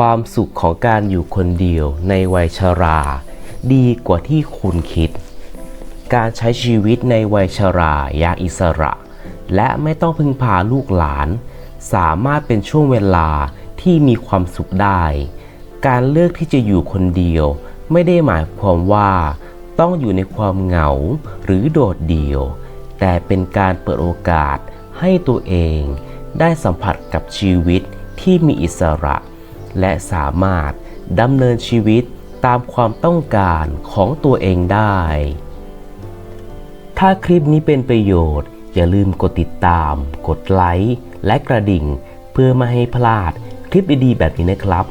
ความสุขของการอยู่คนเดียวในวัยชรา ดีกว่าที่คุณคิด การใช้ชีวิตในวัยชราอย่างอิสระ และไม่ต้องพึ่งพาลูกหลาน สามารถเป็นช่วงเวลาที่มีความสุขได้ การเลือกที่จะอยู่คนเดียว ไม่ได้หมายความว่า ต้องอยู่ในความเหงาหรือโดดเดี่ยว แต่เป็นการเปิดโอกาสให้ตัวเอง ได้สัมผัสกับชีวิตที่มีอิสระ และสามารถดำเนินชีวิตตามความต้องการของตัวเองได้ ถ้าคลิปนี้เป็นประโยชน์ อย่าลืมกดติดตาม กดไลค์และกระดิ่ง เพื่อไม่ให้พลาดคลิปดีๆแบบนี้นะครับ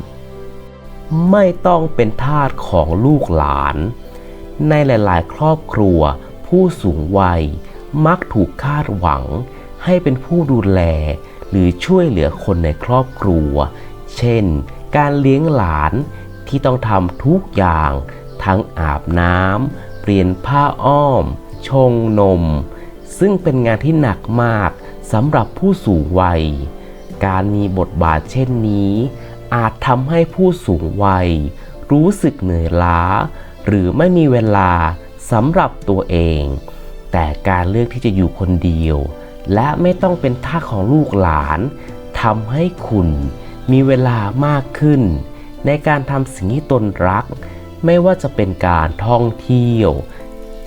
ไม่ต้องเป็นทาสของลูกหลาน ในหลาย ๆ ครอบครัว ผู้สูงวัย มักถูกคาดหวัง ให้เป็นผู้ดูแล หรือช่วยเหลือคนในครอบครัว เช่น การเลี้ยงหลานที่ต้องทำทุกอย่าง ทั้งอาบน้ำเปลี่ยนผ้าอ้อม ชงนม ซึ่งเป็นงานที่หนักมากสำหรับผู้สูงวัย การมีบทบาทเช่นนี้ อาจทำให้ผู้สูงวัย รู้สึกเหนื่อยล้า หรือไม่มีเวลาสำหรับตัวเอง แต่การเลือกที่จะอยู่คนเดียว และไม่ต้องเป็นท่าของลูกหลานทำให้คุณ มีเวลามากขึ้น ในการทำสิ่งที่ตนรัก ไม่ว่าจะเป็นการท่องเที่ยว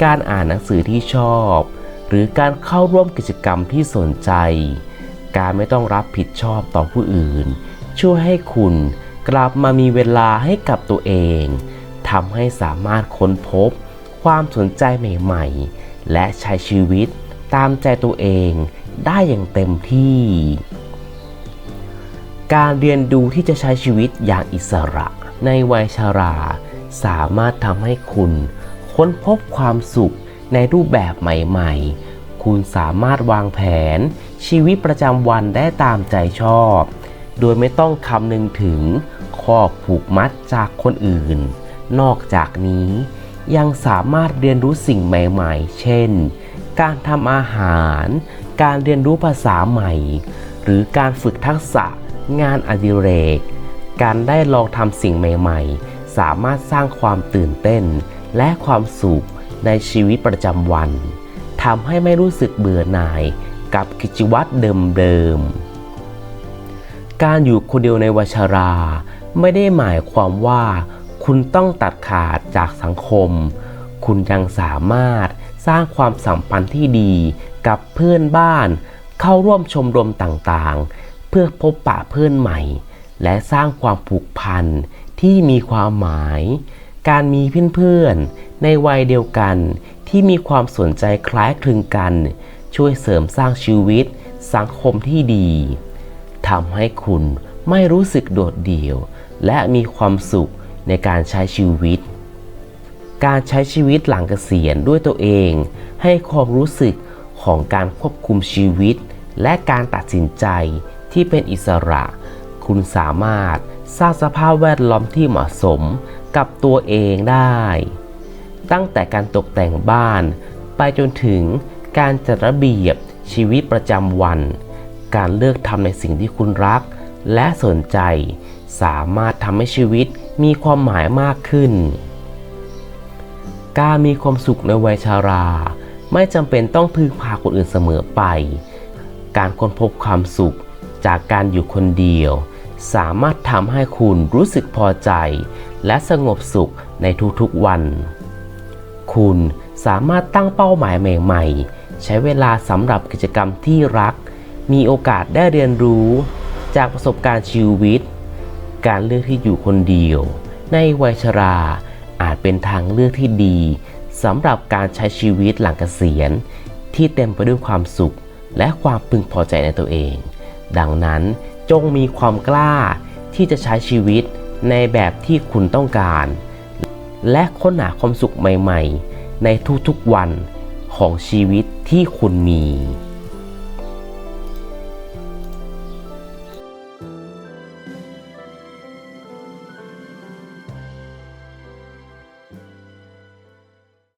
การอ่านหนังสือที่ชอบ หรือการเข้าร่วมกิจกรรมที่สนใจ การไม่ต้องรับผิดชอบต่อผู้อื่น ช่วยให้คุณกลับมามีเวลาให้กับตัวเองทำให้สามารถค้นพบ ความสนใจใหม่ๆ และใช้ชีวิตตามใจตัวเองได้อย่างเต็มที่ การเรียนรู้ที่จะใช้ชีวิตอย่างอิสระ ในวัยชารา สามารถทำให้คุณค้นพบความสุขในรูปแบบใหม่ ๆ คุณสามารถวางแผน ชีวิตประจำวันได้ตามใจชอบ โดยไม่ต้องคำนึงถึงข้อผูกมัดจากคนอื่น นอกจากนี้ยังสามารถเรียนรู้สิ่งใหม่ ๆ เช่น การทำอาหาร การเรียนรู้ภาษาใหม่ หรือการฝึกทักษะ งานอดิเรก การได้ลองทำสิ่งใหม่ๆ สามารถสร้างความตื่นเต้น และความสุขในชีวิตประจำวันทำให้ไม่รู้สึกเบื่อหน่ายกับกิจวัตรเดิมๆ การอยู่คนเดียวในวัชรา ไม่ได้หมายความว่า คุณต้องตัดขาดจากสังคม คุณยังสามารถสร้างความสัมพันธ์ที่ดีกับเพื่อนบ้าน เข้าร่วมชมรมต่างๆ พื่อพบปะเพื่อนใหม่ และสร้างความผูกพันที่มีความหมาย การมีเพื่อนๆ ในวัยเดียวกันที่มีความสนใจคล้ายคลึงกัน ช่วยเสริมสร้างชีวิตสังคมที่ดีทำให้คุณไม่รู้สึกโดดเดี่ยว และมีความสุขในการใช้ชีวิต การใช้ชีวิตหลังเกษียณด้วยตัวเอง ให้ความรู้สึกของการควบคุมชีวิต และการตัดสินใจ ที่เป็นอิสระ คุณสามารถสร้างสภาพแวดล้อมที่เหมาะสมกับตัวเองได้ ตั้งแต่การตกแต่งบ้าน ไปจนถึงการจัดระเบียบชีวิตประจำวัน การเลือกทำในสิ่งที่คุณรัก และสนใจ สามารถทำให้ชีวิตมีความหมายมากขึ้น การมีความสุขในวัยชารา ไม่จำเป็นต้องพึ่งพาคนอื่นเสมอไป การค้นพบความสุข จากการอยู่คนเดียว สามารถทำให้คุณรู้สึกพอใจ และสงบสุขในทุกๆวัน คุณสามารถตั้งเป้าหมายใหม่ๆ ใช้เวลาสำหรับกิจกรรมที่รัก มีโอกาสได้เรียนรู้ จากประสบการณ์ชีวิต การเลือกที่อยู่คนเดียว ในวัยชราอาจเป็นทางเลือกที่ดีสำหรับการใช้ชีวิตหลังเกษียณ ที่เต็มไปด้วยความสุขและความพึงพอใจในตัวเอง ดังนั้นจงมีความกล้าที่จะใช้ชีวิตในแบบที่คุณต้องการ และค้นหาความสุขใหม่ ๆ ในทุกๆวันของชีวิตที่คุณมี